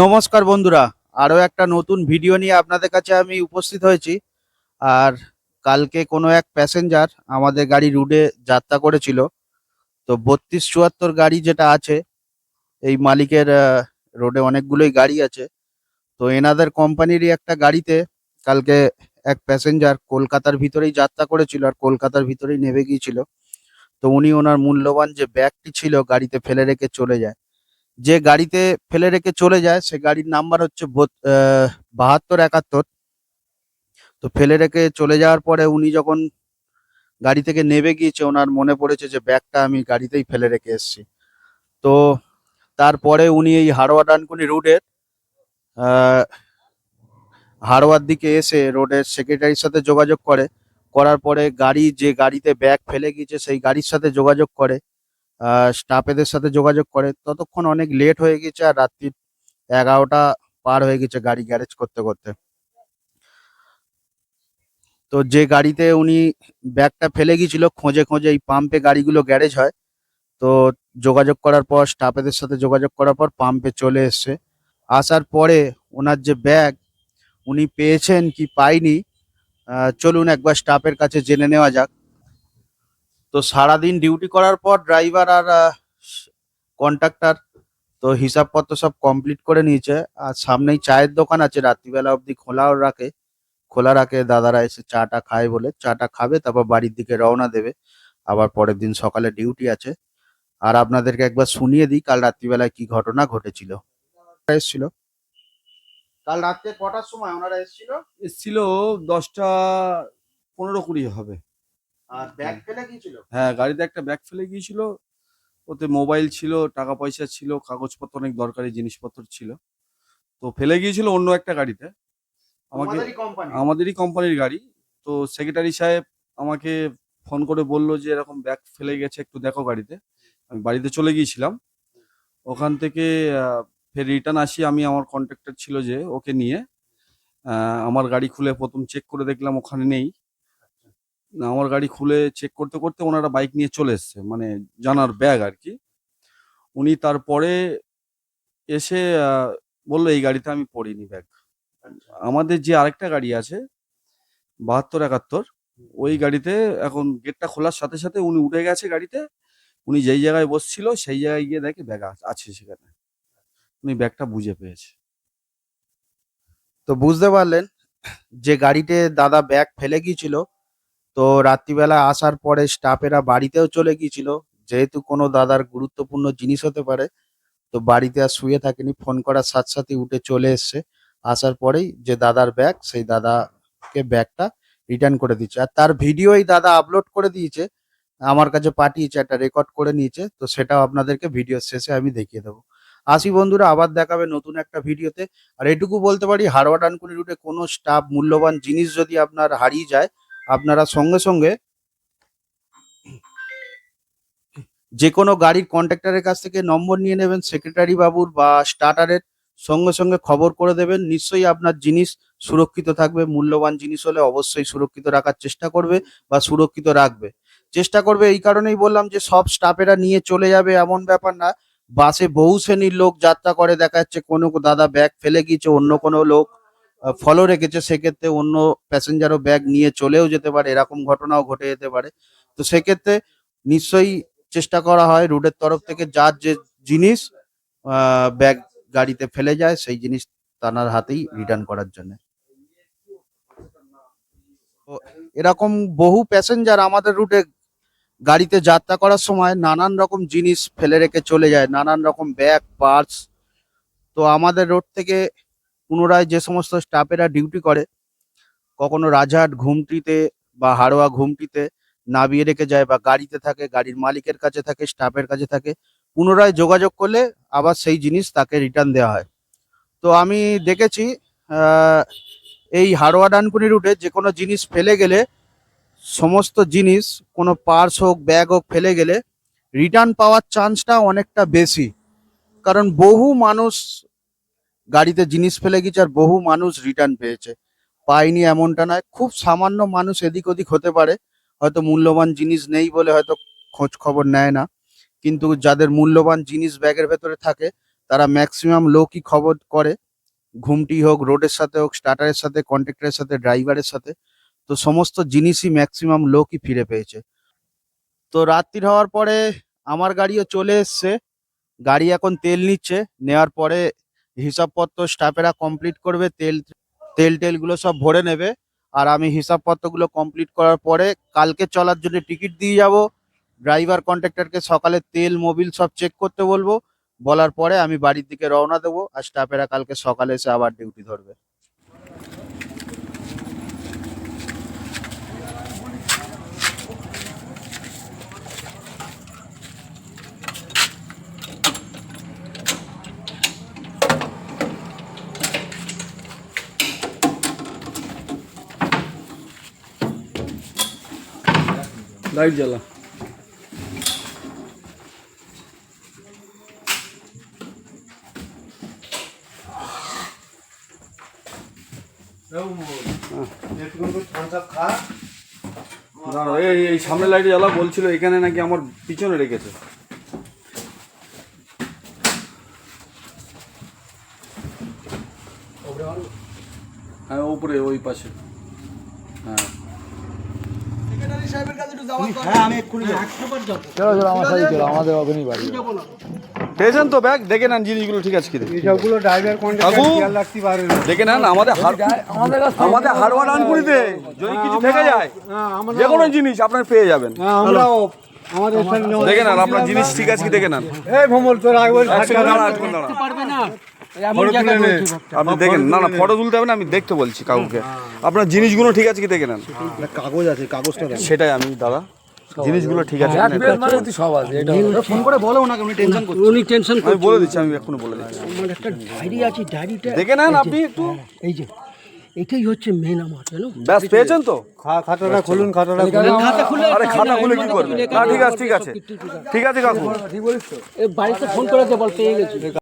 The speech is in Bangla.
নমস্কার বন্ধুরা আরও একটা নতুন ভিডিও নিয়ে আপনাদের কাছে আমি উপস্থিত হয়েছি। আর কালকে কোনো এক প্যাসেঞ্জার আমাদের গাড়ি রুটে যাত্রা করেছিল। তো বত্রিশ চুয়াত্তর গাড়ি যেটা আছে এই মালিকের রোডে অনেকগুলোই গাড়ি আছে। তো এনাদের কোম্পানিরই একটা গাড়িতে কালকে এক প্যাসেঞ্জার কলকাতার ভিতরেই যাত্রা করেছিল আর কলকাতার ভিতরেই নেমে গিয়েছিল। তো উনি ওনার মূল্যবান যে ব্যাগটি ছিল গাড়িতে ফেলে রেখে চলে যায়। যে গাড়িতে ফেলে রেখে চলে যায় সে গাড়ির নাম্বার হচ্ছে বাহাত্তর একাত্তর। তো ফেলে রেখে চলে যাওয়ার পরে উনি যখন গাড়ি থেকে নেমে গিয়েছে ওনার মনে পড়েছে যে ব্যাগটা আমি গাড়িতেই ফেলে রেখে এসেছি। তো তারপরে উনি এই হাড়োয়া ডানকুনি রোডের আহ, হাড়োয়ার দিকে এসে রোডের সেক্রেটারির সাথে যোগাযোগ করে। করার পরে গাড়ি যে গাড়িতে ব্যাগ ফেলে গিয়েছে সেই গাড়ির সাথে যোগাযোগ করে স্টাফেদের সাথে যোগাযোগ করে। ততক্ষণ অনেক লেট হয়ে গেছে আর রাত্রি এগারোটা পার হয়ে গেছে গাড়ি গ্যারেজ করতে করতে। তো যে গাড়িতে উনি ব্যাগটা ফেলে গিয়েছিল, খোঁজে খোঁজে এই পাম্পে গাড়িগুলো গ্যারেজ হয়। তো যোগাযোগ করার পর স্টাফেদের সাথে যোগাযোগ করার পর পাম্পে চলে এসছে। আসার পরে ওনার যে ব্যাগ উনি পেয়েছেন কি পাইনি চলুন একবার স্টাফের কাছে জেনে নেওয়া যাক। তো সারাদিন ডিউটি করার পর ড্রাইভার আর কন্ট্রাক্টর তো হিসাবপত্র সব কমপ্লিট করে নিয়েছে। আর সামনেই চায়ের দোকান আছে, রাত্রিবেলা অবধি খোলাও রাখে। খোলা রাখে, দাদারা এসে চাটা খায় বলে। চাটা খাবে, তারপর বাড়ির দিকে রওনা দেবে। আবার পরের দিন সকালে ডিউটি আছে। আর আপনাদেরকে একবার শুনিয়ে দিই, কাল রাত্রিবেলায় কি ঘটনা ঘটেছিল। এসেছিল। কাল রাত্রে কটার সময় ওনারা এসেছিল? এসছিল দশটা পনেরো কুড়ি হবে। আর ব্যাগ ফেলে গিয়েছিল? হ্যাঁ গাড়িতে একটা ব্যাগ ফেলে গিয়েছিল। ওতে মোবাইল ছিল টাকা পয়সা ছিল কাগজপত্র অনেক দরকারি জিনিসপত্র ছিল। তো ফেলে গিয়েছিল অন্য একটা গাড়িতে। আমাকে আমাদেরই কোম্পানির গাড়ি। তো সেক্রেটারি সাহেব আমাকে ফোন করে বলল যে এরকম ব্যাগ ফেলে গেছে একটু দেখো গাড়িতে। আমি বাড়িতে চলে গিয়েছিলাম। ওখান থেকে ফের রিটার্ন আসি আমি, আমার কন্ট্রাক্টর ছিল যে ওকে নিয়ে। আমার গাড়ি খুলে প্রথম চেক করে দেখলাম ওখানে নেই। আমার গাড়ি খুলে চেক করতে করতে ওনারা বাইক নিয়ে চলে এসছে মানে জানার ব্যাগ আর কি। উনি তারপরে এসে বলল, এই গাড়িতে আমি পড়িনি ব্যাগ আমাদের যে আরেকটা গাড়ি আছে, বাহাত্তর একাত্তর, ওই গাড়িতে এখন গেটটা খোলার সাথে সাথে উনি উঠে গেছে গাড়িতে। উনি যেই জায়গায় বসছিল, সেই জায়গায় গিয়ে দেখে ব্যাগ আছে সেখানে। উনি ব্যাগটা বুঝে পেয়েছে। তো বুঝতে পারলেন যে গাড়িতে দাদা ব্যাগ ফেলে গিয়েছিল, তো রাত্রিবেলা আসার পরে স্টাফেরা বাড়িতেও চলে গিয়েছিল। যেহেতু কোনো দাদার গুরুত্বপূর্ণ জিনিস হতে পারে, তো বাড়িতে আর শুয়ে থাকেনি। ফোন করার সাথে সাথে উঠে চলে এসছে। আসার পরেই যে দাদার ব্যাগ, সেই দাদাকে ব্যাগটা রিটার্ন করে দিচ্ছে আর তার ভিডিও এই দাদা আপলোড করে দিয়েছে, আমার কাছে পাঠিয়েছে, একটা রেকর্ড করে নিয়েছে। তো সেটাও আপনাদেরকে ভিডিও শেষে আমি দেখিয়ে দেবো। আসি বন্ধুরা, আবার দেখাবে নতুন একটা ভিডিওতে। আর এটুকু বলতে পারি হারোয়া ডানকুনি রুটে কোনো স্টাফ মূল্যবান জিনিস যদি আপনার হারিয়ে যায়, আপনারা সঙ্গে সঙ্গে যে কোনো গাড়ির কন্ট্রাক্টরের কাছ থেকে নম্বর নিয়ে নেবেন সেক্রেটারি বাবুর বা স্টার্টারের সঙ্গে সঙ্গে খবর করে দেবেন। নিশ্চয়ই আপনার জিনিস সুরক্ষিত থাকবে, মূল্যবান জিনিস হলে অবশ্যই সুরক্ষিত রাখার চেষ্টা করবে বা সুরক্ষিত রাখবে। চেষ্টা করবে, এই কারণেই বললাম যে সব স্টাফেরা নিয়ে চলে যাবে, এমন ব্যাপার না। বাসে বহু শ্রেণির লোক যাত্রা করে, দেখা যাচ্ছে কোনো দাদা ব্যাগ ফেলে গিয়েছে, অন্য কোনো লোক ফলো রেখেছে, সেক্ষেত্রে অন্য প্যাসেঞ্জারও ব্যাগ নিয়ে চলেও যেতে পারে, এরকম ঘটনাও ঘটে যেতে পারে। তো সেক্ষেত্রে নিশ্চয়ই চেষ্টা করা হয় রুটের তরফ থেকে, যার যে জিনিস ব্যাগ গাড়িতে ফেলে যায়, সেই জিনিস তানার হাতেই রিটার্ন করার জন্য। এরকম বহু প্যাসেঞ্জার আমাদের রুটে গাড়িতে যাত্রা করার সময় নানান রকম জিনিস ফেলে রেখে চলে যায়, নানান রকম ব্যাগ পার্স তো আমাদের রোড থেকে পুনরায় যে সমস্ত স্টাফেরা ডিউটি করে, কখনো রাজহাট ঘুমটিতে বা হাড়োয়া ঘুমটিতে নামিয়ে রেখে যায় বা গাড়িতে থাকে, গাড়ির মালিকের কাছে থাকে, স্টাফের কাছে থাকে, পুনরায় যোগাযোগ করলে আবার সেই জিনিস তাকে রিটার্ন দেওয়া হয়। তো আমি দেখেছি এই হাড়োয়া ডানকুনি রুটে যে কোনো জিনিস ফেলে গেলে সমস্ত জিনিস, কোনো পার্স হোক ব্যাগ হোক, ফেলে গেলে রিটার্ন পাওয়ার চান্সটা অনেকটা বেশি। কারণ বহু মানুষ গাড়িতে জিনিস ফেলে গেছে আর বহু মানুষ রিটার্ন পেয়েছে। পায়নি এমনটা নয়, খুব সামান্য মানুষ এদিক ওদিক হতে পারে, হয়তো মূল্যবান জিনিস নেই বলে হয়তো খোঁজ খবর নেয় না। কিন্তু যাদের মূল্যবান জিনিস ব্যাগের ভেতরে থাকে, তারা ম্যাক্সিমাম লোকই খবর করে। ঘুমটি হোক রোডের সাথে হোক স্টার্টারের সাথে কন্ট্রাক্টরের সাথে ড্রাইভারের সাথে। তো সমস্ত জিনিসই ম্যাক্সিমাম লোকই ফিরে পেয়েছে। তো রাত্রির হওয়ার পরে আমার গাড়িও চলে এসছে। গাড়ি এখন তেল নিচ্ছে, নেওয়ার পরে হিসাবপত্র স্টাফেরা কমপ্লিট করবে, তেল তেল টেলগুলো সব ভরে নেবে। আর আমি হিসাবপত্রগুলো কমপ্লিট করার পরে কালকে চলার জন্য টিকিট দিয়ে যাব। ড্রাইভার কন্ট্রাক্টরকে সকালে তেল মোবিল সব চেক করতে বলব। বলার পরে আমি বাড়ির দিকে রওনা দেবো আর স্টাফেরা কালকে সকালে এসে আবার ডিউটি ধরবে। লাইট জ্বালা। দাঁড়াও, এই এই সামনে লাইট জ্বালা বলছিল এখানে নাকি আমার পিছনে রেখেছে। হ্যাঁ উপরে ওই পাশে। হ্যাঁ। পেয়েছেন তো ব্যাগ দেখে নেন জিনিসগুলো ঠিক আছে সবগুলো ড্রাইভার খেয়াল রাখতে পারে না। দেখে নেন আমাদের আমাদের হারওয়ার আনকুড়িতে যদি কিছু থেকে যায় হ্যাঁ, যে কোনো জিনিস আপনার পেয়ে যাবেন। হ্যাঁ, আমরাও আমাদের দেখে নেন আপনার জিনিস ঠিক আছে কি দেখে নেন। এই ভ্রমণ তোর আগে বল, আপনি দেখেন না না ফটো তুলতে হবে না আমি দেখতে বলছি কাকুকে আপনার জিনিসগুলো ঠিক আছে কি দেখে নেন? কাগজ আছে কাগজটা সেটাই আমি দাদা। জিনিসগুলো ঠিক আছে। কি না? ফোন করে বলো ওনাকে উনি টেনশন করছে। উনি টেনশন আমি বলে দিচ্ছি আমি এক্ষুনি বলে দিচ্ছি। আমার একটা ডায়েরি আছে ডায়েরিটা দেখে নেন আপনি একটু। এই যে এটাই হচ্ছে মেন আমার জানো? ব্যাস পেয়েছেন তো? খাতাটা খুলুন খাতাটা খুলুন। খাতা খুলে আরে খাতা খুলে কি করবে? না ঠিক আছে ঠিক আছে। ঠিক আছে কাকু। এ বাড়িতে ফোন করেছে বল পেয়ে গেছি।